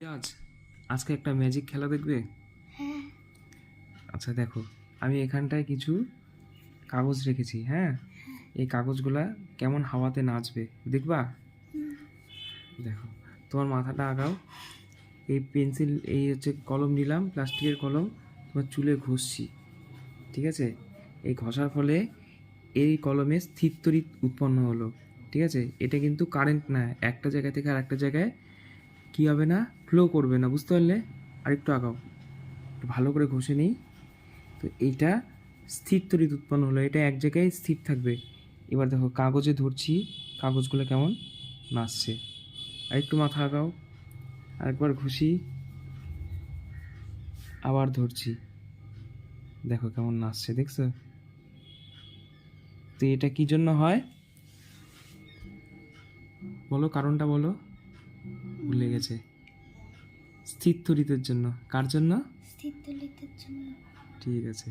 আজ আজকে একটা ম্যাজিক খেলা দেখবে? হ্যাঁ। আচ্ছা দেখো আমি এখানটায় কিছু কাগজ রেখেছি হ্যাঁ? এই কাগজগুলা কেমন হাওয়াতে নাচবে দেখবা? দেখো তোমার মাথাটা আগাও। এই পেন্সিল এই হচ্ছে কলম নিলাম প্লাস্টিকের কলম তোমার চুলে ঘষছি ঠিক আছে? এই ঘষার ফলে এই কলমে স্থির তড়িৎ উৎপন্ন হলো ঠিক আছে? এটা কিন্তু কারেন্ট না একটা জায়গা থেকে আর একটা জায়গায় কী হবে না? ফ্লো করবে না, বুঝতে পারলে? আরেকটু আগাও। একটু ভালো করে ঘষে নিই। তো এইটা স্থির তড়িৎ উৎপন্ন হলো। এটা এক জায়গায় স্থির থাকবে। এবার দেখো, কাগজে ধরছি। কাগজগুলো কেমন? নাচছে। আরেকটু মাথা আগাও। আরেকবার ঘষি। আবার ধরছি। দেখো কেমন নাচছে, দেখছ? তো এটা কি জন্য হয়? বলো, কারণটা বলো। ভুলে গেছে। স্থিরতরিতের জন্য। কার জন্য? স্থির দলিতের জন্য। ঠিক আছে।